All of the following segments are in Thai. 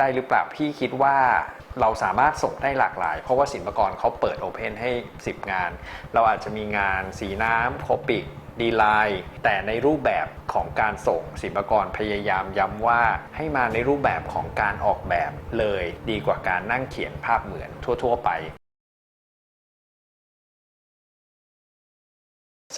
ได้หรือเปล่าพี่คิดว่าเราสามารถส่งได้หลากหลาย เพราะว่าศิลปากรเขาเปิดโอเพนให้ 10 งาน เราอาจจะมีงานสีน้ำโคปิกดีไลน์แต่ในรูปแบบของการส่งศิลปากรพยายามย้ำว่าให้มาในรูปแบบของการออกแบบเลยดีกว่าการนั่งเขียนภาพเหมือนทั่ว ๆ ไป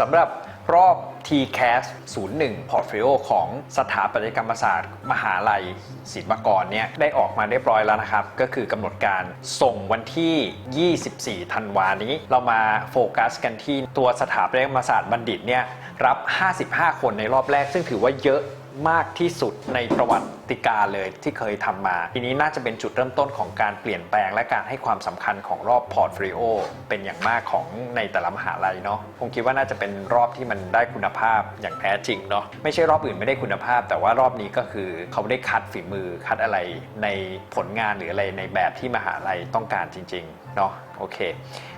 สำหรับ รอบ TCAS 01 Portfolio ของสถาปัตยกรรมศาสตร์ มหาลัยศิลปากรเนี่ยได้ออกมาเรียบร้อยแล้วนะครับ ก็คือกำหนดการส่งวันที่ 24 ธันวานี้ เรามาโฟกัสกันที่ตัวสถาปัตยกรรมศาสตร์บัณฑิตเนี่ยรับ 55 คนในรอบแรก ซึ่งถือว่าเยอะ มากที่สุดในประวัติการเลยที่เคยทำมา ทีนี้น่าจะเป็นจุดเริ่มต้นของการเปลี่ยนแปลงและการให้ความสำคัญของรอบพอร์ตโฟลิโอเป็นอย่างมากของในแต่ละมหาลัยเนาะผมคิดว่าน่าจะเป็นรอบที่มันได้คุณภาพอย่างแท้จริงเนาะไม่ใช่รอบอื่นไม่ได้คุณภาพ แต่ว่ารอบนี้ก็คือเขาได้คัดฝีมือคัดอะไรในผลงานหรืออะไรในแบบที่มหาลัยต้องการจริงๆเนาะโอเค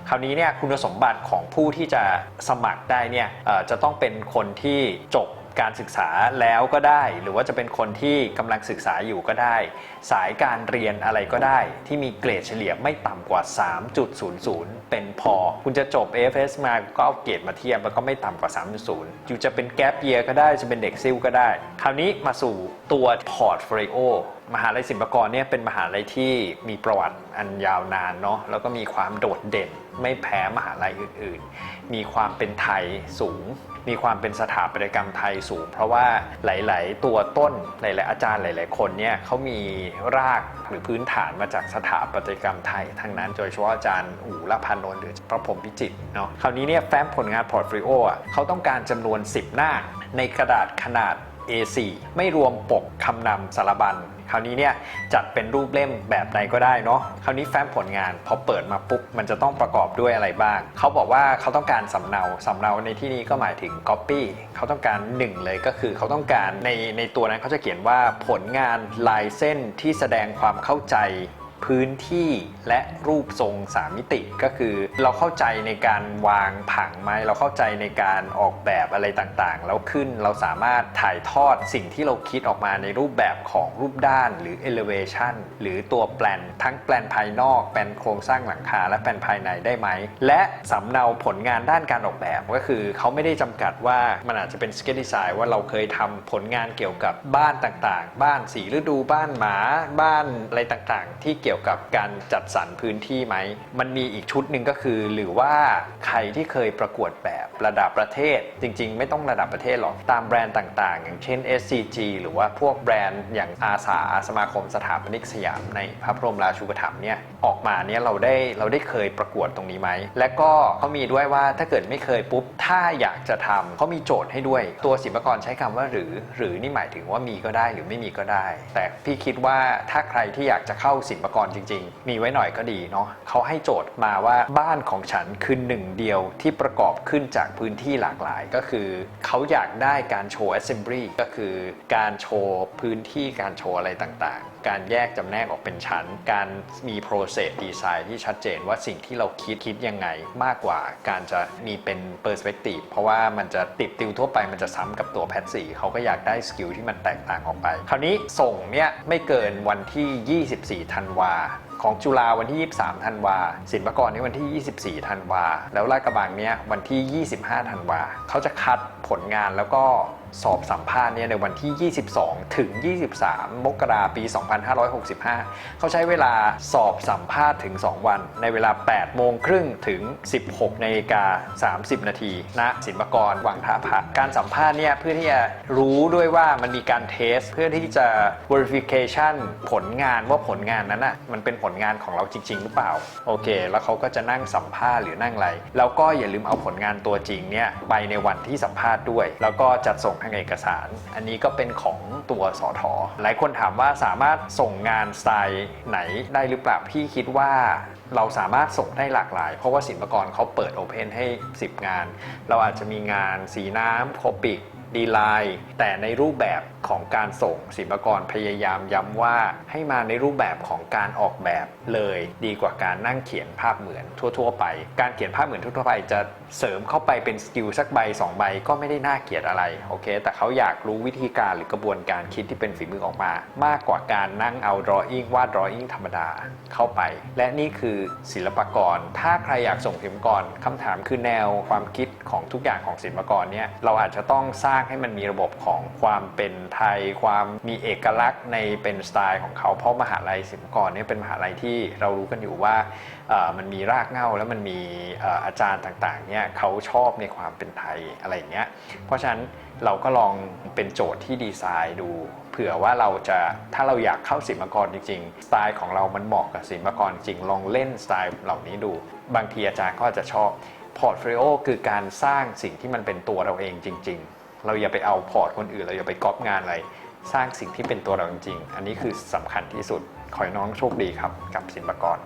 คราวนี้เนี่ยคุณสมบัติของผู้ที่จะสมัครได้เนี่ยจะต้องเป็นคนที่จบ การศึกษาแล้วก็ได้ หรือว่าจะเป็นคนที่กำลังศึกษาอยู่ก็ได้ สายการเรียนอะไรก็ได้ ที่มีเกรดเฉลี่ยไม่ต่ำกว่า 3.00 เป็นพอ คุณจะจบ AFS มาก็เอาเกรดมาเทียบแล้วก็ไม่ต่ำกว่า 3.0 อยู่จะเป็นแก p เ e ียก็ได้จะเป็นเด็กซิลก็ได้ คราวนี้มาสู่ตัวพอร์ตโฟลิโอมหาลัยศิลปากรเนี่ยเป็นมหาลัยที่มีประวัติอันยาวนานเนาะแล้วก็มีความโดดเด่น ไม่แพ้มหาลัยอื่น ๆ มีความเป็นไทยสูง มีความเป็นสถาปัตยกรรมไทยสูง เพราะว่าหลาย ๆ ตัวต้นหลาย ๆ อาจารย์หลาย ๆ คนเนี่ยเขามีรากหรือพื้นฐานมาจากสถาปัตยกรรมไทยทั้งนั้นโดยเฉพาะอาจารย์อู่ละพันนนท์หรือพระพรมพิจิตรเนาะคราวนี้เนี่ยแฟ้มผลงานพอร์ตฟลิโออะเขาต้องการจำนวน 10 หน้าในกระดาษขนาด A4 ไม่รวมปกคำนำสารบัญคราวนี้เนี่ยจัดเป็นรูปเล่มแบบใดก็ได้เนาะคราวนี้แฟ้มผลงานพอเปิดมาปุ๊บมันจะต้องประกอบด้วยอะไรบ้าง เขาบอกว่าเขาต้องการสำเนาสำเนาในที่นี้ก็หมายถึง Copy เขาต้องการหนึ่งเลยก็คือเขาต้องการในในตัวนั้นเขาจะเขียนว่าผลงานลายเส้นที่แสดงความเข้าใจ พื้นที่และรูปทรงสามมิติก็คือ เราเข้าใจในการวางผังไหมเราเข้าใจในการออกแบบอะไรต่างๆ แล้วขึ้นเราสามารถถ่ายทอดสิ่งที่เราคิดออกมาในรูปแบบของรูปด้านหรือ elevation หรือตัวแปลนทั้งแปลนภายนอกแปลนโครงสร้างหลังคาและแปลนภายในได้ไหม และสำเนาผลงานด้านการออกแบบก็คือเขาไม่ได้จำกัดว่ามันอาจจะเป็นสเก t ดีไซน์ว่าเราเคยทำผลงานเกี่ยวกับบ้านต่างๆ บ้านสีฤดูบ้านหมาบ้านอะไรต่างๆ ที่เกี่ยวกี่ยวกับการจัดสรรพื้นที่ไหม มันมีอีกชุดหนึ่งก็คือ หรือว่าใครที่เคยประกวดแบบระดับประเทศ จริง ๆ ไม่ต้องระดับประเทศหรอกตามแบรนด์ต่างๆ อย่างเช่น SCG หรือว่าพวกแบรนด์อย่างอาสาสมาคมสถาปนิกสยามในพระบรมราชูปถัมภ์เนี่ยออกมาเนี่ยเราได้เราได้เคยประกวดตรงนี้ไหม และก็เขามีด้วยว่าถ้าเกิดไม่เคยปุ๊บ ถ้าอยากจะทำเขามีโจทย์ให้ด้วย ตัวศิลปากรใช้คำว่าหรือ หรือนี่หมายถึงว่ามีก็ได้หรือไม่มีก็ได้ แต่พี่คิดว่าถ้าใครที่อยากจะเข้าศิลปากรจริง ๆ มีไว้หน่อยก็ดีเนาะเขาให้โจทย์มาว่าบ้านของฉันคือหนึ่งเดียวที่ประกอบขึ้นจากพื้นที่หลากหลายก็คือ เขาอยากได้การโชว์ assembly ก็คือการโชว์พื้นที่การโชว์อะไรต่างๆ การแยกจำแนกออกเป็นชั้น การมี process design ที่ชัดเจนว่าสิ่งที่เราคิดคิดยังไงมากกว่าการจะมีเป็น perspective เพราะว่ามันจะติดติวทั่วไปมันจะซ้ำกับตัวแพทสีเขาก็อยากได้สกิลที่มันแตกต่างออกไป คราวนี้ส่งเนี่ยไม่เกินวันที่ 24 ธันวา了。ของจุฬาวันที่ 23 ธันวา ศิลปากรในวันที่ 24 ธันวา แล้วลาดกระบังเนี่ยวันที่ 25 ธันวา เขาจะคัดผลงานแล้วก็สอบสัมภาษณ์เนี่ยในวันที่ 22 ถึง 23 มกราปี 2565 เขาใช้เวลาสอบสัมภาษณ์ถึง 2 วัน ในเวลา 8 โมงครึ่งถึง 16นาฬิกา 30 นาทีณศิลปากรวังท่าพระการสัมภาษณ์เนี่ยเพื่อที่จะรู้ด้วยว่ามันมีการเทส เพื่อที่จะ verification ผลงานว่าผลงานนั้นอะมันเป็นผผลงานของเราจริง ๆ หรือเปล่า โอเค แล้วเขาก็จะนั่งสัมภาษณ์หรือนั่งอะไร แล้วก็อย่าลืมเอาผลงานตัวจริงเนี่ยไปในวันที่สัมภาษณ์ด้วย แล้วก็จัดส่งทางเอกสาร อันนี้ก็เป็นของตัวสอทอหลายคนถามว่าสามารถส่งงานสไตล์ไหนได้หรือเปล่าพี่คิดว่าเราสามารถส่งได้หลากหลาย เพราะว่าศิลปากรเขาเปิดโอเพนให้ 10 งาน เราอาจจะมีงานสีน้ำโคปิกดีไลน์แต่ในรูปแบบ ของการส่งศิลปกรพยายามย้ำว่าให้มาในรูปแบบของการออกแบบเลยดีกว่าการนั่งเขียนภาพเหมือนทั่ว ๆ ไป การเขียนภาพเหมือนทั่วๆไปจะเสริมเข้าไปเป็นสกิลสักใบสองใบก็ไม่ได้น่าเกลียดอะไรโอเค แต่เขาอยากรู้วิธีการหรือกระบวนการคิดที่เป็นฝีมือออกมา มากกว่าการนั่งเอา drawing วาด drawing ธรรมดาเข้าไป และนี่คือศิลปกร ถ้าใครอยากส่งศิลปกรคำถามคือแนวความคิดของทุกอย่างของศิลปกรเนี่ยเราอาจจะต้องสร้างให้มันมีระบบของความเป็นไทย ความมีเอกลักษณ์ในเป็นสไตล์ของเขาเพราะมหาลัยศิลปากรเนี่ยเป็นมหาลัยที่เรารู้กันอยู่ว่ามันมีรากเหง้าแล้วมันมีอาจารย์ต่างๆเนี่ยเขาชอบในความเป็นไทยอะไรอย่างเงี้ยเพราะฉะนั้นเราก็ลองเป็นโจทย์ที่ดีไซน์ดูเผื่อว่าเราจะถ้าเราอยากเข้าศิลปากรจริงๆสไตล์ของเรามันเหมาะกับศิลปากรจริงลองเล่นสไตล์เหล่านี้ดู บางทีอาจารย์ก็จจะชอบพอร์ตโฟลิโอคือการสร้างสิ่งที่มันเป็นตัวเราเองจริง ๆ เราอย่าไปเอาพอร์ตคนอื่น เราอย่าไปก๊อปงานอะไร สร้างสิ่งที่เป็นตัวเราจริงๆ อันนี้คือสำคัญที่สุด ขอให้น้องโชคดีครับ กับศิลปากร